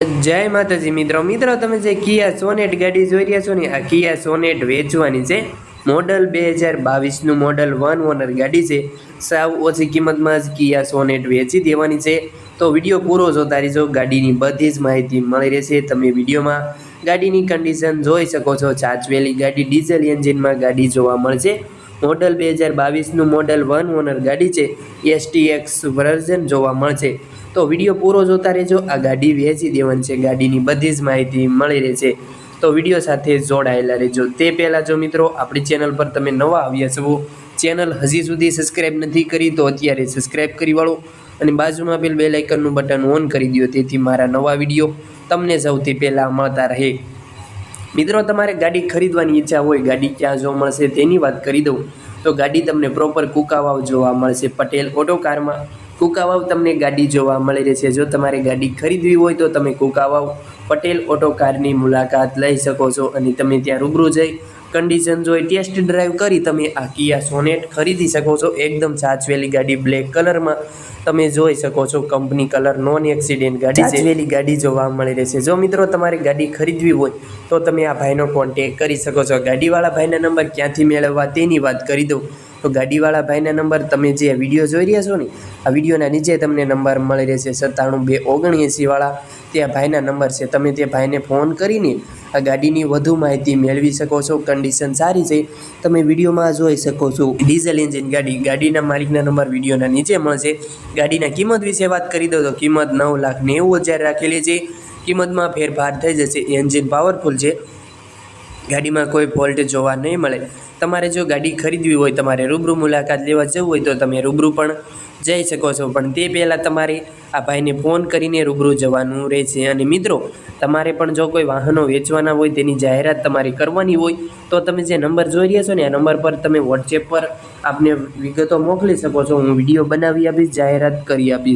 જય માતાજી મિત્રો મિત્રો, તમે જે કિયા સોનેટ ગાડી જોઈ રહ્યા છો ને, આ કિયા સોનેટ વેચવાની છે. મોડલ બે હજાર બાવીસનું મોડલ વન ઓનર ગાડી છે. સાવ ઓછી કિંમતમાં જ કિયા સોનેટ વેચી દેવાની છે. તો વીડિયો પૂરો જોતા રહીશો ગાડીની બધી જ માહિતી મળી રહેશે તમે વિડીયોમાં. ગાડીની કન્ડિશન જોઈ શકો છો ચાચવેલી ગાડી, ડીઝલ એન્જિનમાં ગાડી જોવા મળશે. મોડલ બે હજાર બાવીસનું મોડલ વન ઓનર ગાડી છે, એસટીએક્સ વર્ઝન જોવા મળશે. તો વીડિયો પૂરો જોતા રહેજો, આ ગાડી વેચી દેવાની છે, ગાડીની બધી જ માહિતી મળી રહેશે. તો વીડિયો સાથે જોડાયેલા રહેજો. તે પહેલાં જો મિત્રો, આપણી ચેનલ પર તમે નવા આવ્યા છો, ચેનલ હજી સુધી સબસ્ક્રાઈબ નથી કરી, તો અત્યારે સબસ્ક્રાઈબ કરી વાળો અને બાજુમાં આપેલ બે લાઇકનનું બટન ઓન કરી દો તેથી મારા નવા વીડિયો તમને સૌથી પહેલાં મળતા રહે. મિત્રો, તમારે ગાડી ખરીદવાની ઈચ્છા હોય, ગાડી ક્યાં જોવા મળશે તેની વાત કરી દઉં. તો ગાડી તમને પ્રોપર કુકાવાવ જોવા મળશે. પટેલ ઓટો કારમાં કુકાવાવ તમને ગાડી જોવા મળી રહેશે. જો તમારે ગાડી ખરીદવી હોય તો તમે કુકાવાવ પટેલ ઓટો કારની મુલાકાત લઈ શકો છો અને તમે ત્યાં રૂબરૂ જઈ કન્ડિશન જોઈ ટેસ્ટ ડ્રાઈવ કરી તમે આ કિયા સોનેટ ખરીદી શકો છો. એકદમ સાચવેલી ગાડી બ્લેક કલરમાં તમે જોઈ શકો છો કંપની કલર નોન એક્સિડન્ટ ગાડી સાચવેલી ગાડી જોવા મળી રહેશે. જો મિત્રો તમારે ગાડી ખરીદવી હોય તો તમે આ ભાઈનો કોન્ટેક કરી શકો છો. ગાડીવાળા ભાઈના નંબર ક્યાંથી મેળવવા તેની વાત કરી દઉં. તો ગાડીવાળા ભાઈના નંબર તમે જે વીડિયો જોઈ રહ્યા છો ને, આ વિડીયોના નીચે તમને નંબર મળી રહેશે સત્તાણું બે ઓગણએંસીવાળા ત્યાં ભાઈના નંબર છે. તમે તે ભાઈને ફોન કરીને આ ગાડીની વધુ માહિતી મેળવી શકો છો. કન્ડિશન સારી છે. તમે વિડીયોમાં જોઈ શકો છો. ડીઝલ એન્જિન ગાડી, ગાડીના માલિકના નંબર વિડીયોના નીચે મળશે. ગાડીના કિંમત વિશે વાત કરી દો તો કિંમત નવ લાખ નેવું હજાર રાખેલી છે. કિંમતમાં ફેરફાર થઈ જશે. એન્જિન પાવરફુલ છે. ગાડીમાં કોઈ ફોલ્ટ જોવા નહીં મળે. તમારે જો ગાડી ખરીદવી હોય, તમારે રૂબરૂ મુલાકાત લેવા જવું હોય તો તમે રૂબરૂ પણ જઈ શકો છો. પણ તે પહેલાં તમારે આ ભાઈને ફોન કરીને રૂબરૂ જવાનું રહેશે અને મિત્રો, તમારે પણ જો કોઈ વાહનો વેચવાના હોય, તેની જાહેરાત તમારે કરવાની હોય, તો તમે જે નંબર જોઈ રહ્યા છો ને, આ નંબર પર તમે વોટ્સએપ પર આપને વિગતો મોકલી શકો છો. હું વીડિયો બનાવી આપીશ, જાહેરાત કરી આપીશ.